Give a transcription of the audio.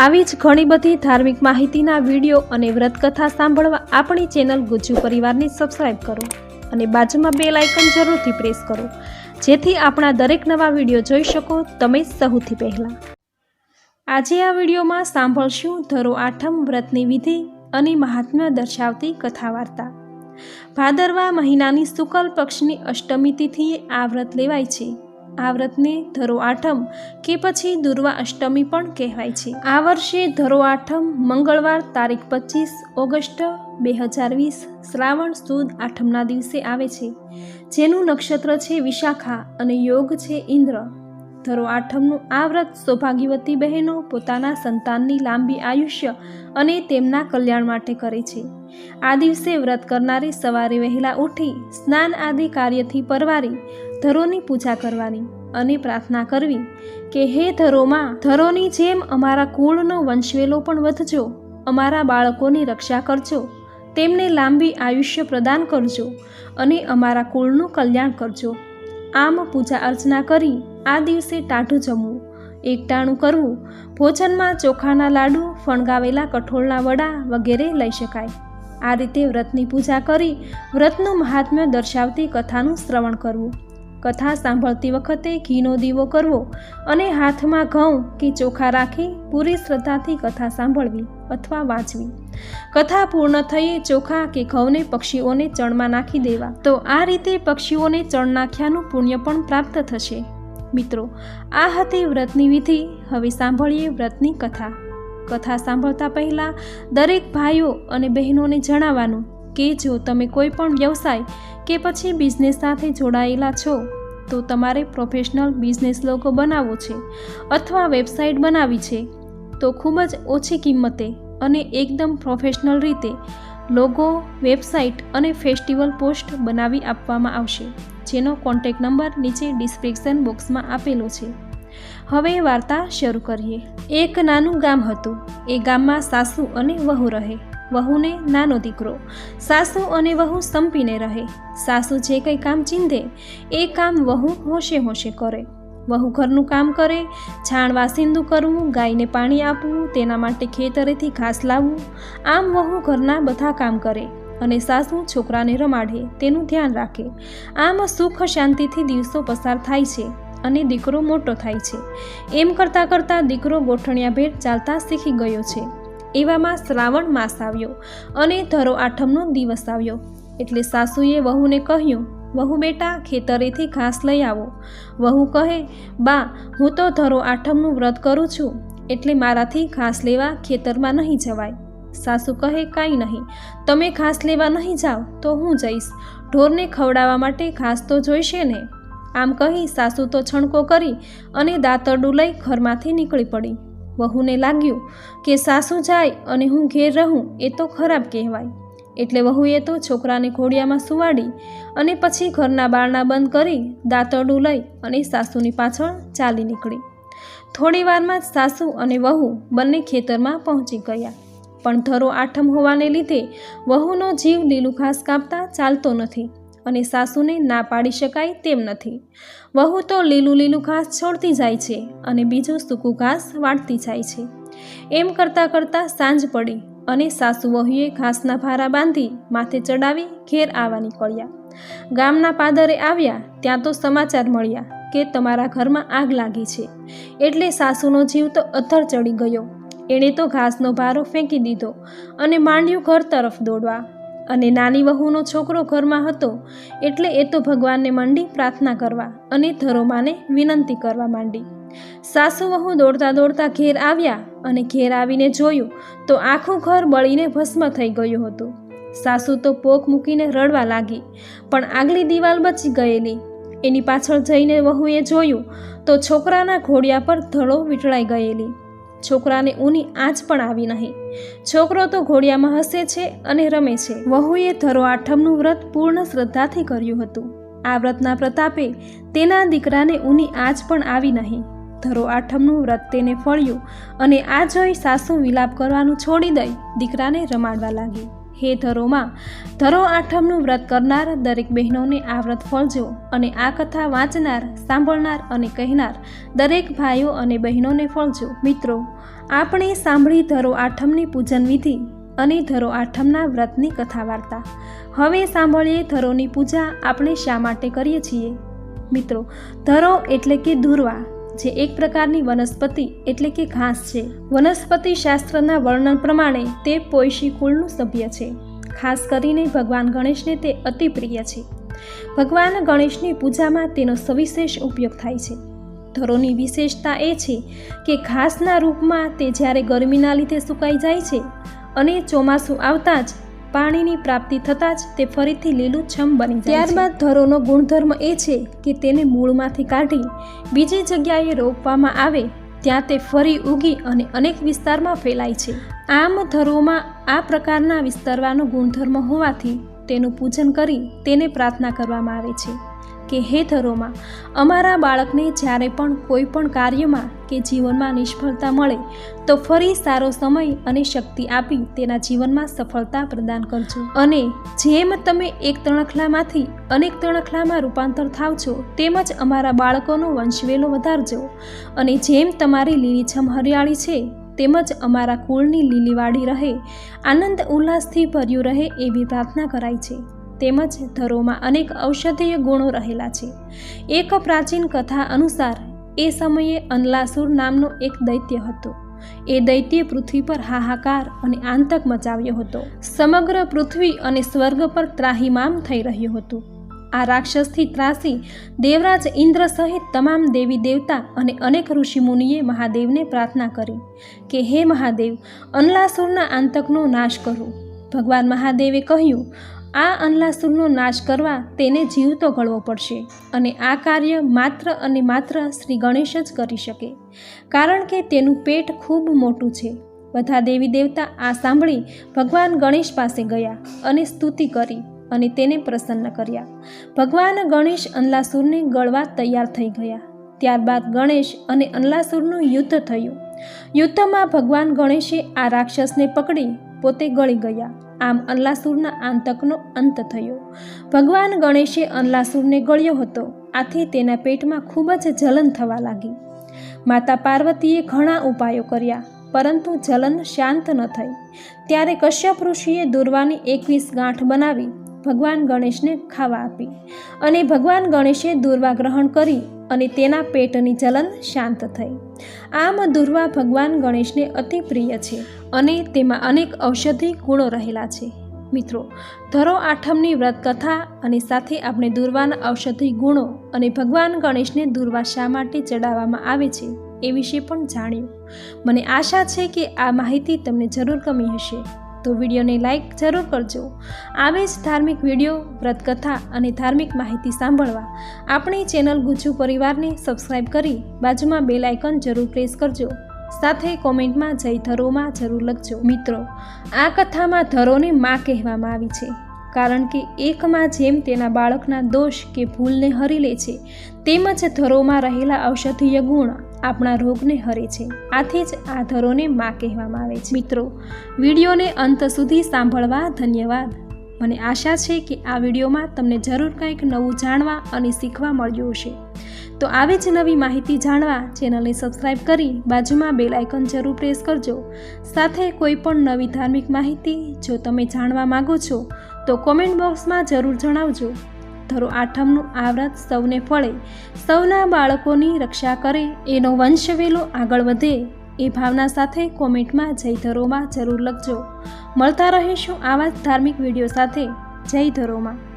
આવી જ ઘણી બધી ધાર્મિક માહિતીના વીડિયો અને વ્રતકથા સાંભળવા આપણી ચેનલ ગુજ્જુ પરિવારને સબસ્ક્રાઈબ કરો અને બાજુમાં બે લાઇકન જરૂરથી પ્રેસ કરો. જેથી આપણા દરેક નવા વીડિયો જોઈ શકો તમે સૌથી પહેલાં. આજે આ વિડીયોમાં સાંભળશું ધરો આઠમ વ્રતની વિધિ અને મહાત્મ્ય દર્શાવતી કથા વાર્તા ભાદરવા મહિનાની શુકલ પક્ષની અષ્ટમી તિથિએ આ વ્રત લેવાય છે. આ વ્રતને ધરો આઠમ કે પછી દુર્વા અષ્ટમી પણ કહેવાય છે. આ વર્ષે ધરો આઠમ મંગળવાર તારીખ પચીસ ઓગસ્ટ બે હજાર વીસ શ્રાવણ સુદ આઠમના દિવસે આવે છે. જેનું નક્ષત્ર છે વિશાખા અને યોગ છે ઇન્દ્ર. ધરો આઠમનું આ વ્રત સૌભાગ્યવતી બહેનો પોતાના સંતાનની લાંબી આયુષ્ય અને તેમના કલ્યાણ માટે કરે છે. આ દિવસે વ્રત કરનારી સવારે વહેલા ઉઠી સ્નાન આદિ કાર્યથી પરવારી ધરોની પૂજા કરવાની અને પ્રાર્થના કરવી કે હે ધરોમાં, ધરોની જેમ અમારા કુળનો વંશવેલો પણ વધજો, અમારા બાળકોની રક્ષા કરજો, તેમને લાંબી આયુષ્ય પ્રદાન કરજો અને અમારા કુળનું કલ્યાણ કરજો. આમ પૂજા અર્ચના કરી આ દિવસે ટાઢું જમવું, એકટાણું કરવું, ભોજનમાં ચોખાના લાડુ, ફણગાવેલા કઠોળના વડા વગેરે લઈ શકાય. આ રીતે વ્રતની પૂજા કરી વ્રતનું મહાત્મ્ય દર્શાવતી કથાનું શ્રવણ કરવું. કથા સાંભળતી વખતે ઘીનો દીવો કરવો અને હાથમાં ઘઉં કે ચોખા રાખી પૂરી શ્રદ્ધાથી કથા સાંભળવી અથવા વાંચવી. કથા પૂર્ણ થઈએ ચોખા કે ઘઉંને પક્ષીઓને ચણમાં નાખી દેવા. તો આ રીતે પક્ષીઓને ચણ નાખ્યાનું પુણ્ય પણ પ્રાપ્ત થશે. મિત્રો, આ હતી વ્રતની વિધિ. હવે સાંભળીએ વ્રતની કથા. કથા સાંભળતા પહેલાં દરેક ભાઈઓ અને બહેનોને જણાવવાનું. કે જો તમે કોઈ પણ વ્યવસાય કે પછી બિઝનેસ સાથે જોડાયેલા છો, તો તમારે પ્રોફેશનલ બિઝનેસ લોગો બનાવવો છે અથવા વેબસાઇટ બનાવી છે, તો ખૂબ જ ઓછી કિંમતે અને એકદમ પ્રોફેશનલ રીતે લોગો, વેબસાઇટ અને ફેસ્ટિવલ પોસ્ટ બનાવી આપવામાં આવશે, જેનો કોન્ટેક નંબર નીચે ડિસ્ક્રિપ્શન બોક્સમાં આપેલો છે. હવે વાર્તા શરૂ કરીએ. એક નાનું ગામ હતું. એ ગામમાં સાસુ અને વહુ રહે. વહુને નાનો દીકરો. સાસુ અને વહુ સંપીને રહે. સાસુ જે કંઈ કામ ચીંધે, એ કામ વહુ હોશે હોશે કરે. વહુ ઘરનું કામ કરે છાણ વાસિંદુ કરવું, ગાયને પાણી આપવું, તેના માટે ખેતરેથી ઘાસ લાવવું, આમ વહુ ઘરના બધા કામ કરે અને સાસુ છોકરાને રમાડે, તેનું ધ્યાન રાખે. આમ સુખ શાંતિથી દિવસો પસાર થાય છે અને દીકરો મોટો થાય છે. એમ કરતાં કરતાં દીકરો ગોઠણિયા ભેટ ચાલતા શીખી ગયો છે. એવામાં શ્રાવણ માસ આવ્યો અને ધરો આઠમનો દિવસ આવ્યો. એટલે સાસુએ વહુને કહ્યું, વહુ બેટા, ખેતરેથી ઘાસ લઈ આવો. વહુ કહે, બા, હું તો ધરો આઠમનું વ્રત કરું છું, એટલે મારાથી ઘાસ લેવા ખેતરમાં નહીં જવાય. સાસુ કહે, કાંઈ નહીં, તમે ઘાસ લેવા નહીં જાઓ, તો હું જઈશ. ઢોરને ખવડાવવા માટે ઘાસ તો જોઈશે ને. આમ કહી સાસુ તો છણકો કરી અને દાંતરડું લઈ ઘરમાંથી નીકળી પડી. વહુને લાગ્યું કે સાસુ જાય અને હું ઘેર રહું, એ તો ખરાબ કહેવાય. એટલે વહુએ તો છોકરાને ઘોડિયામાં સુવાડી અને પછી ઘરના બારણા બંધ કરી દાંતરડું લઈ અને સાસુની પાછળ ચાલી નીકળી. થોડી વારમાં જ સાસુ અને વહુ બંને ખેતરમાં પહોંચી ગયા. પણ ધરો આઠમ હોવાને લીધે વહુનો જીવ લીલું ઘાસ કાપતા ચાલતો નથી. અને સાસુને ના પાડી શકાય તેમ નથી. વહુ તો લીલું લીલું ઘાસ છોડતી જાય છે અને બીજું સૂકું ઘાસ વાળતી જાય છે. એમ કરતાં કરતાં સાંજ પડી અને સાસુ વહુએ ઘાસના ભારા બાંધી માથે ચડાવી ઘેર આવવા નીકળ્યા. ગામના પાદરે આવ્યા ત્યાં તો સમાચાર મળ્યા કે તમારા ઘરમાં આગ લાગી છે. એટલે સાસુનો જીવ તો અધર ચડી ગયો. એણે તો ઘાસનો ભારો ફેંકી દીધો અને માંડ્યું ઘર તરફ દોડવા. અને નાની વહુનો છોકરો ઘરમાં હતો એટલે એ તો ભગવાનને માંડી પ્રાર્થના કરવા અને ધરોમાને વિનંતી કરવા માંડી. સાસુ વહુ દોડતા દોડતા ઘેર આવ્યા અને ઘેર આવીને જોયું તો આખું ઘર બળીને ભસ્મ થઈ ગયું હતું. સાસુ તો પોક મૂકીને રડવા લાગી, પણ આગલી દિવાલ બચી ગયેલી. એની પાછળ જઈને વહુએ જોયું તો છોકરાના ઘોડિયા પર ધડો વીંટળાઈ ગયેલી. છોકરાને ઊની આંચ પણ આવી નહીં. છોકરો તો ઘોડિયામાં હસે છે અને રમે છે. વહુએ ધરો આઠમનું વ્રત પૂર્ણ શ્રદ્ધાથી કર્યું હતું. આ વ્રતના પ્રતાપે તેના દીકરાને ઊની આંચ પણ આવી નહીં. ધરો આઠમનું વ્રત તેને ફળ્યું અને આ જોઈ સાસુ વિલાપ કરવાનું છોડી દઈ દીકરાને રમાડવા લાગી. હે ધરોમાં. ધરો આઠમનું વ્રત કરનાર દરેક બહેનોને આ વ્રત ફળજો અને આ કથા વાંચનાર, સાંભળનાર અને કહેનાર દરેક ભાઈઓ અને બહેનોને ફળજો. મિત્રો, આપણે સાંભળી ધરો આઠમની પૂજન વિધિ અને ધરો આઠમના વ્રતની કથા વાર્તા. હવે સાંભળીએ ધરોની પૂજા આપણે શા માટે કરીએ છીએ? મિત્રો, ધરો એટલે કે ધુર્વા. જે એક પ્રકારની વનસ્પતિ એટલે કે ઘાસ છે. વનસ્પતિ શાસ્ત્રના વર્ણન પ્રમાણે તે પોયશી કુળનું સભ્ય છે. ખાસ કરીને ભગવાન ગણેશને તે અતિ પ્રિય છે. ભગવાન ગણેશની પૂજામાં તેનો સવિશેષ ઉપયોગ થાય છે. ધરોની વિશેષતા એ છે કે ઘાસના રૂપમાં તે જ્યારે ગરમીના લીધે સુકાઈ જાય છે અને ચોમાસું આવતા જ પાણીની પ્રાપ્તિ થતાં જ તે ફરીથી લીલુંછમ બની ત્યારબાદ ધરોનો ગુણધર્મ એ છે કે તેને મૂળમાંથી કાઢી બીજી જગ્યાએ રોપવામાં આવે, ત્યાં તે ફરી ઉગી અને અનેક વિસ્તારમાં ફેલાય છે. આમ ધરોમાં આ પ્રકારના વિસ્તારવાનો ગુણધર્મ હોવાથી તેનું પૂજન કરી તેને પ્રાર્થના કરવામાં આવે છે. કે હે ધરોમાં, અમારા બાળકને જ્યારે પણ કોઈ પણ કાર્યમાં કે જીવનમાં નિષ્ફળતા મળે, તો ફરી સારો સમય અને શક્તિ આપી તેના જીવનમાં સફળતા પ્રદાન કરજો. અને જેમ તમે એક તણખલામાંથી અનેક તણખલામાં રૂપાંતર થાવ છો, તેમજ અમારા બાળકોનો વંશવેલો વધારજો. અને જેમ તમારી લીલીછમ હરિયાળી છે, તેમજ અમારા કુળની લીલીવાડી રહે, આનંદ ઉલ્લાસથી ભર્યું રહે એવી પ્રાર્થના કરાય છે. તેમજ ધરોમાં અનેક ઔષધીય ગુણો રહેલા છે. એક પ્રાચીન કથા અનુસાર, એ સમયે અનલાસુર નામનો એક દૈત્ય હતો. એ દૈત્ય પૃથ્વી પર હાહાકાર અને આંતક મચાવ્યો હતો. સમગ્ર પૃથ્વી અને સ્વર્ગ પર ત્રાહિમામ થઈ રહ્યું હતું. આ રાક્ષસથી ત્રાસી દેવરાજ ઇન્દ્ર સહિત તમામ દેવી દેવતા અને અનેક ઋષિમુનિએ મહાદેવને પ્રાર્થના કરી કે, હે મહાદેવ, અનલાસુરના આંતકનો નાશ કરો. ભગવાન મહાદેવે કહ્યું આ અનલાસુરનો નાશ કરવા તેને જીવતો ગળવો પડશે અને આ કાર્ય માત્ર અને માત્ર શ્રી ગણેશ જ કરી શકે. કારણ કે તેનું પેટ ખૂબ મોટું છે. બધા દેવી દેવતા આ સાંભળી ભગવાન ગણેશ પાસે ગયા અને સ્તુતિ કરી અને તેને પ્રસન્ન કર્યા. ભગવાન ગણેશ અનલાસુરને ગળવા તૈયાર થઈ ગયા. ત્યારબાદ ગણેશ અને અનલાસુરનું યુદ્ધ થયું. યુદ્ધમાં ભગવાન ગણેશે આ રાક્ષસને પકડી પોતે ગળી ગયા. આમ અલ્લાસુરના આંતકનો અંત થયો. ભગવાન ગણેશે અલ્લાસુરને ગળ્યો હતો. આથી તેના પેટમાં ખૂબ જ જલન થવા લાગી. માતા પાર્વતીએ ઘણા ઉપાયો કર્યા, પરંતુ જલન શાંત ન થઈ. ત્યારે કશ્યપ ઋષિએ દુર્વાની એકવીસ ગાંઠ બનાવી ભગવાન ગણેશને ખાવા આપી અને ભગવાન ગણેશે દુર્વા ગ્રહણ કરી અને તેના પેટની જલન શાંત થઈ. આમ દુર્વા ભગવાન ગણેશને અતિ પ્રિય છે અને તેમાં અનેક ઔષધિ ગુણો રહેલા છે. મિત્રો, ધરો આઠમની વ્રત કથા અને સાથે આપણે દુર્વાના ઔષધિ ગુણો અને ભગવાન ગણેશને દુર્વા શા માટે ચડાવવામાં આવે છે એ વિશે પણ જાણ્યું. મને આશા છે કે આ માહિતી તમને જરૂર ગમી હશે. તો વિડીયોને લાઇક જરૂર કરજો. આવે જ ધાર્મિક વીડિયો, વ્રતકથા અને ધાર્મિક માહિતી સાંભળવા. આપણી ચેનલ ગુજ્જુ પરિવારને સબસ્ક્રાઈબ કરી બાજુમાં બેલ આઇકન જરૂર પ્રેસ કરજો. સાથે કોમેન્ટમાં જય ધરોમાં જરૂર લખજો. મિત્રો, આ કથામાં ધરોને માં કહેવામાં આવી છે. કારણ કે એકમાં જેમ તેના બાળકના દોષ કે ભૂલને હરી લે છે તેમજ ધરોમાં રહેલા ઔષધીય ગુણ આપણા રોગને હરે છે. આથી જ આ ધરોને માં કહેવામાં આવે છે. મિત્રો, વિડીયોને અંત સુધી સાંભળવા ધન્યવાદ. મને આશા છે કે આ વિડીયોમાં તમને જરૂર કંઈક નવું જાણવા અને શીખવા મળ્યું હશે. તો આવી જ નવી માહિતી જાણવા ચેનલને સબસ્ક્રાઈબ કરી બાજુમાં બેલ આઇકન જરૂર પ્રેસ કરજો. સાથે કોઈ પણ નવી ધાર્મિક માહિતી જો તમે જાણવા માગો છો, તો કોમેન્ટ બોક્સમાં જરૂર જણાવજો. ધરો આઠમનું આ વ્રત સૌને ફળે. સૌના બાળકોની રક્ષા કરે. એનો વંશવેલો આગળ વધે. એ ભાવના સાથે કોમેન્ટમાં જય ધરોમાં જરૂર લખજો. મળતા રહીશું આવા જ ધાર્મિક વીડિયો સાથે. જય ધરોમાં.